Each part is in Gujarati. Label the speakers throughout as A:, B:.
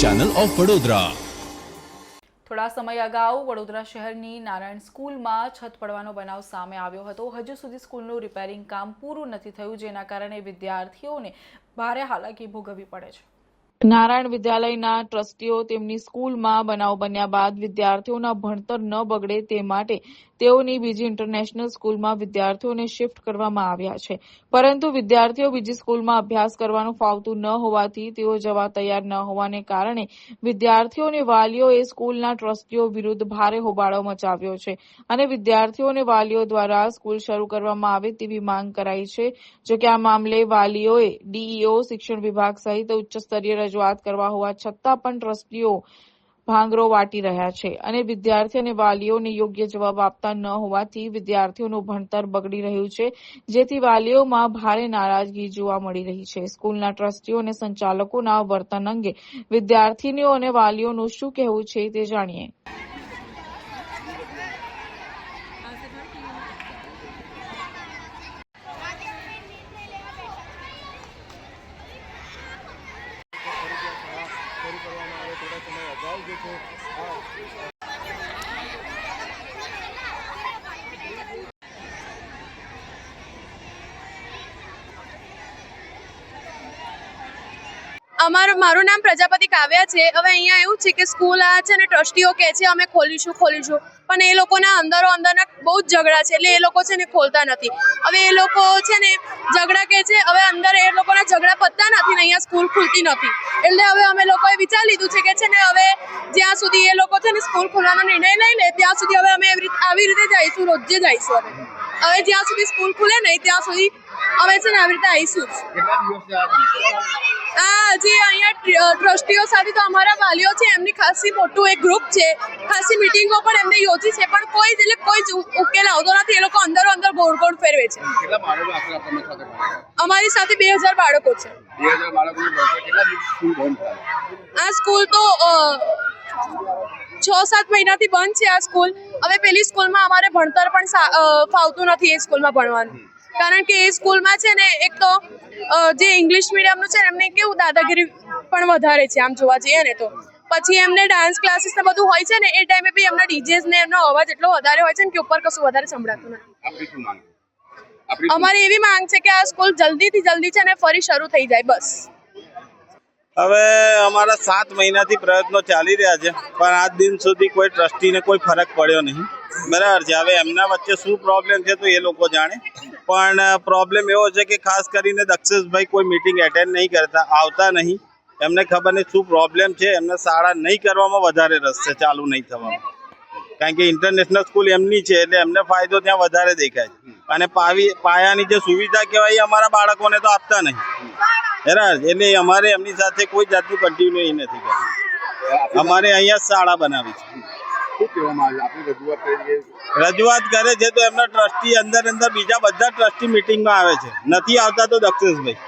A: ચેનલ ઓફ વડોદરા
B: થોડા સમય અગાઉ વડોદરા શહેરની નારાયણ સ્કૂલમાં છત પડવાનો બનાવ સામે આવ્યો હતો. હજુ સુધી સ્કૂલનું રિપેરિંગ કામ પૂરું નથી થયું, જેના કારણે વિદ્યાર્થીઓને ભારે હાલાકી ભોગવવી પડે છે. નારાયણ વિદ્યાલયના ટ્રસ્ટીઓ તેમની સ્કૂલમાં બનાવ બન્યા બાદ વિદ્યાર્થીઓના ભણતર ન બગડે તે માટે તેઓની બીજી ઇન્ટરનેશનલ સ્કૂલમાં વિદ્યાર્થીઓને શિફ્ટ કરવામાં આવ્યા છે. પરંતુ વિદ્યાર્થીઓ બીજી સ્કૂલમાં અભ્યાસ કરવાનું ફાવતું ન હોવાથી તેઓ જવા તૈયાર ન હોવાને કારણે વિદ્યાર્થીઓ અને વાલીઓએ સ્કૂલના ટ્રસ્ટીઓ વિરુદ્ધ ભારે હોબાળો મચાવ્યો છે અને વિદ્યાર્થીઓ અને વાલીઓ દ્વારા સ્કૂલ શરૂ કરવામાં આવે તેવી માંગ કરાઈ છે. જોકે આ મામલે વાલીઓએ ડીઈઓ, શિક્ષણ વિભાગ સહિત ઉચ્ચ સ્તરીય રજૂઆત કરવા હોવા છતાં પણ ટ્રસ્ટીઓ ભાંગરો વાટી રહ્યા છે અને વિદ્યાર્થી અને વાલીઓને યોગ્ય જવાબ આપતા ન હોવાથી વિદ્યાર્થીઓનું ભણતર બગડી રહ્યું છે, જેથી વાલીઓમાં ભારે નારાજગી જોવા મળી રહી છે. સ્કૂલના ટ્રસ્ટીઓ અને સંચાલકોના વર્તન અંગે વિદ્યાર્થીનીઓ અને વાલીઓનું શું કહેવું છે તે જાણીએ.
C: અમારું મારું નામ પ્રજાપતિ કાવ્યા છે. હવે અહીંયા એવું છે કે સ્કૂલ આ છે ને ટ્રસ્ટીઓ કહે છે, અમે ખોલીશું ખોલીશું. પણ એ લોકોના અંદરો અંદરના બહુ જ ઝઘડા છે, એટલે એ લોકો છે ને ખોલતા નથી. હવે એ લોકો છે ને ઝઘડા કહે છે, હવે અંદર એ લોકોના ઝઘડા પતતા નથી ને અહીંયા સ્કૂલ ખુલતી નથી. એટલે હવે અમે લોકોએ વિચાર લીધું છે કે છે ને હવે જ્યાં સુધી એ લોકો છે ને સ્કૂલ ખોલવાનો નિર્ણય લઈ લે, ત્યાં સુધી હવે અમે આવી રીતે જઈશું, રોજે જઈશું હવે હવે જ્યાં સુધી સ્કૂલ ખુલે નહીં ત્યાં સુધી અમે છે ને આવી રીતે આવીશું આ જે અહીંયા ટ્રસ્ટીઓ સાથે તો અમારા વાલીઓ છે એમની ખાસી મોટું એક ગ્રુપ છે ખાસી મિટિંગો પણ એમને યોજી છે પણ કોઈ એટલે કોઈ જ ઉકેલ આવતો નથી એ લોકો અંદરો અંદર ગોળ ગોળ ફેરવે છે? અમારી સાથે બે હજાર બાળકો છે. આ સ્કૂલ તો છ સાત મહિનાથી બંધ છે આ સ્કૂલ. હવે પેલી સ્કૂલમાં અમારે ભણતર પણ ફાવતું નથી એ સ્કૂલમાં ભણવાનું. કારણ કે એ સ્કૂલમાં છે ને એક તો જે ઇંગ્લિશ મીડિયમનું છે ને એમને કેવું દાદાગીરી પણ વધારે છે આમ જોવા જઈએ ને તો. પછી એમને ડાન્સ ક્લાસીસ ને બધું હોય છે ને એ ટાઈમે બી એમના ડીજેસ ને એમનો અવાજ એટલો વધારે હોય છે ને કે ઉપર કશું વધારે સંભળાતું નથી. અમારી એવી માંગ છે કે આ સ્કૂલ જલ્દીથી જલ્દી છે ને ફરી શરૂ થઈ જાય બસ.
D: હવે અમારા સાત મહિનાથી પ્રયત્નો ચાલી રહ્યા છે, પણ આજ દિન સુધી કોઈ ટ્રસ્ટીને કોઈ ફરક પડ્યો નહીં. બરાબર છે. હવે એમના વચ્ચે શું પ્રોબ્લેમ છે તો એ લોકો જાણે. પણ પ્રોબ્લેમ એવો છે કે ખાસ કરીને દક્ષેશભાઈ કોઈ મીટિંગ એટેન્ડ નહીં કરતા, આવતા નહીં. એમને ખબર નહીં શું પ્રોબ્લેમ છે. એમને શાળા નહીં કરવામાં વધારે રસ છે, ચાલુ નહીં થવામાં. કારણ કે ઇન્ટરનેશનલ સ્કૂલ એમની છે, એટલે એમને ફાયદો ત્યાં વધારે દેખાય અને પાવી, પાયાની જે સુવિધા કહેવાય એ અમારા બાળકોને તો આપતા નહીં. બરાબર એટલે અમારે એમની સાથે કોઈ જાતનું કન્ટિન્યુ નથી કરતું અમારે અહીંયા શાળા બનાવી
E: રજૂઆત કરી છે
D: રજૂઆત કરે છે તો એમના ટ્રસ્ટી અંદર અંદર બીજા બધા ટ્રસ્ટી મિટિંગમાં આવે છે. નથી આવતા તો દક્ષેશભાઈ.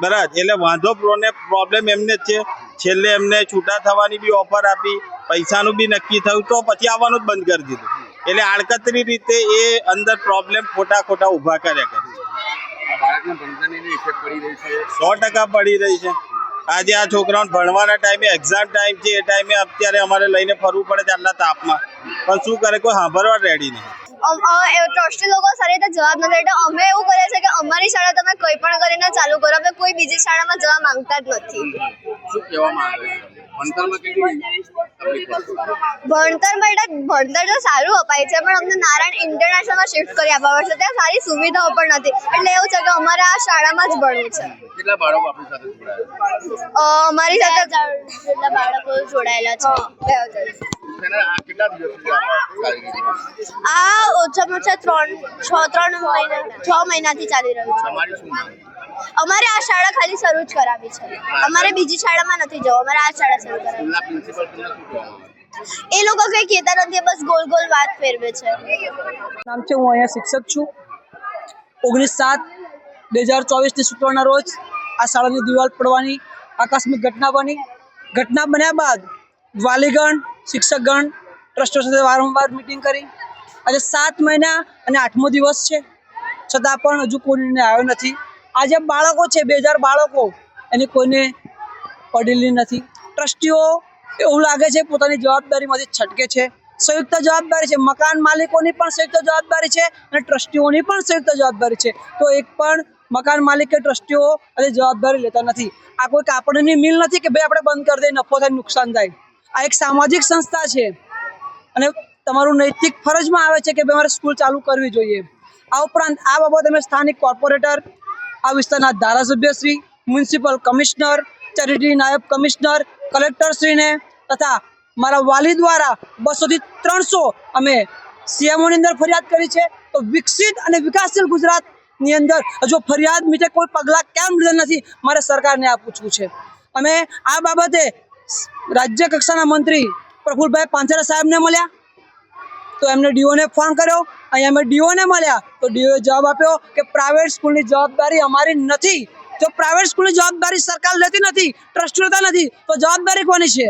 D: બરાબર. એટલે વાંધો પ્રોને પ્રોબ્લેમ એમને જ છે. છેલ્લે એમને છૂટા થવાની બી ઓફર આપી. પૈસાનું બી નક્કી થયું તો પછી આવવાનું જ બંધ કરી દીધું. એટલે આડકતરી રીતે એ અંદર પ્રોબ્લેમ ખોટા ખોટા ઊભા કર્યા કરે છે
E: ભણતરની ઇફેક્ટ પડી રહી છે.
D: સો ટકા પડી રહી છે. આજે આ છોકરાઓને ભણવાના ટાઈમે એક્ઝામ ટાઈમ છે એ ટાઈમે અત્યારે અમારે લઈને ફરવું પડે છે આટલા તાપમાં. પણ શું કરે કોઈ સાંભળવા રેડી નહીં.
F: ટ્રસ્ટી લોકો સારી રીતે જવાબ નથી એટલે અમે એવું કરે છે કે અમારી શાળા તમે કંઈ પણ કરીને ચાલુ કરો. અમે કોઈ બીજી શાળામાં જવા માંગતા જ નથી.
E: શું કહેવામાં આવે? છે
F: ભણતર માટે ભણતર તો સારું અપાય છે પણ અમને નારાયણ ઇન્ટરનેશનલમાં શિફ્ટ કરી આપવા પડશે. ત્યાં સારી સુવિધાઓ પણ નથી. એટલે એવું છે કે અમારે આ શાળામાં જ ભણવું છે.
E: કેટલા બાળકો આપણી સાથે જોડાયા?
F: અમારી સાથે કેટલા બાળકો જોડાયેલા છે?
E: આ
F: ઓછામાં ઓછા ત્રણ છ ત્રણ મહિના છ મહિનાથી ચાલી રહ્યું છે? અમારે આ શાળા ખાલી શરૂ જ કરાવી છે. અમારે બીજી શાળામાં નથી જવું અમારે આ શાળા શરૂ કરાવી. એ લોકો કઈ કહેતા નથી બસ ગોલ ગોલ વાત ફેરવે છે.
G: નામ છે હું અહીંયા શિક્ષક છું. ઓગણીસ સાત બે હજાર ચોવીસની શુક્રવારના રોજ આ શાળાની દિવાલ પડવાની આકસ્મિક ઘટના બની. ઘટના બન્યા બાદ વાલીગણ શિક્ષકગણ ટ્રસ્ટો સાથે વારંવાર મિટિંગ કરી. આજે સાત મહિના અને આઠમો દિવસ છે. છતાં પણ હજુ કોઈ નિર્ણય આવ્યો નથી. આ જે બાળકો છે બે હજાર બાળકો, એની કોઈને પડેલી નથી. ટ્રસ્ટીઓ એવું લાગે છે, પોતાની જવાબદારીમાંથી છટકે છે. સંયુક્ત જવાબદારી છે, મકાન માલિકોની પણ સંયુક્ત જવાબદારી છે અને ટ્રસ્ટીઓની પણ સંયુક્ત જવાબદારી છે. તો એક પણ મકાન માલિક કે ટ્રસ્ટીઓ અને જવાબદારી લેતા નથી. આ કોઈ કાપડની મિલ નથી કે ભાઈ આપણે બંધ કરી દઈએ, નફો થાય, નુકસાન થાય. આ એક સામાજિક સંસ્થા છે અને તમારું નૈતિક ફરજમાં આવે છે કે ભાઈ મારે સ્કૂલ ચાલુ કરવી જોઈએ. આ ઉપરાંત આ બાબતે અમે સ્થાનિક કોર્પોરેટર આ વિસ્તારના ધારાસભ્યશ્રી મ્યુનિસિપલ કમિશનર, ચેરિટી નાયબ કમિશનર કલેક્ટરશ્રીને તથા મારા વાલી દ્વારા બસોથી ત્રણસો અમે સીએમઓની અંદર ફરિયાદ કરી છે. તો વિકસિત અને વિકાસશીલ ગુજરાતની અંદર હજુ ફરિયાદ મીઠે કોઈ પગલાં કેમ લીધા નથી, મારે સરકારને આ પૂછવું છે. અમે આ બાબતે રાજ્ય કક્ષાના મંત્રી પ્રફુલભાઈ પાંચરા સાહેબને મળ્યા. તો એમને ડીઓને ફોન કર્યો. અહીંયા અમે ડીઓને મળ્યા. તો ડીઓએ જવાબ આપ્યો કે પ્રાઇવેટ સ્કૂલની જવાબદારી અમારી નથી. જો પ્રાઇવેટ સ્કૂલની જવાબદારી સરકાર લેતી નથી ટ્રસ્ટ લેતા નથી તો જવાબદારી કોની છે?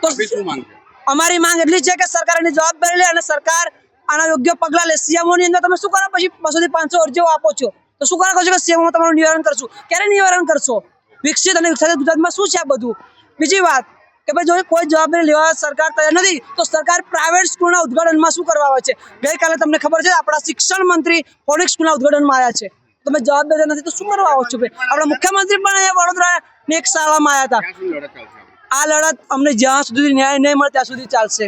G: તો
E: આપની શું માંગ
G: અમારી માંગ એટલી છે કે સરકાર એની જવાબદારી લે અને સરકાર આના યોગ્ય પગલાં લે. સીએમઓની અંદર તમે શું કરો? પછી બસોથી પાંચસો અરજીઓ આપો છો. તો શું કરો છો કે સીએમઓ તમારું નિવારણ કરશું? ક્યારે નિવારણ કરશો? વિકસિત અને વિકસિત ગુજરાતમાં શું છે આ બધું? બીજી વાત કે ભાઈ જો કોઈ જવાબદારી લેવા સરકાર તૈયાર નથી તો સરકાર પ્રાઇવેટ સ્કૂલના ઉદ્ઘાટનમાં શું કરવા આવે છે? ગઈકાલે તમને ખબર છે આપણા શિક્ષણ મંત્રી પોલીસ સ્કૂલના ઉદ્ઘાટનમાં આવ્યા છે. તમે જવાબદારી નથી તો શું કરવા આવો છો ભાઈ? આપણા મુખ્યમંત્રી પણ અહીંયા વડોદરાની એક શાળામાં આવ્યા હતા. આ લડત અમને જ્યાં સુધી ન્યાય નહીં મળે ત્યાં સુધી ચાલશે.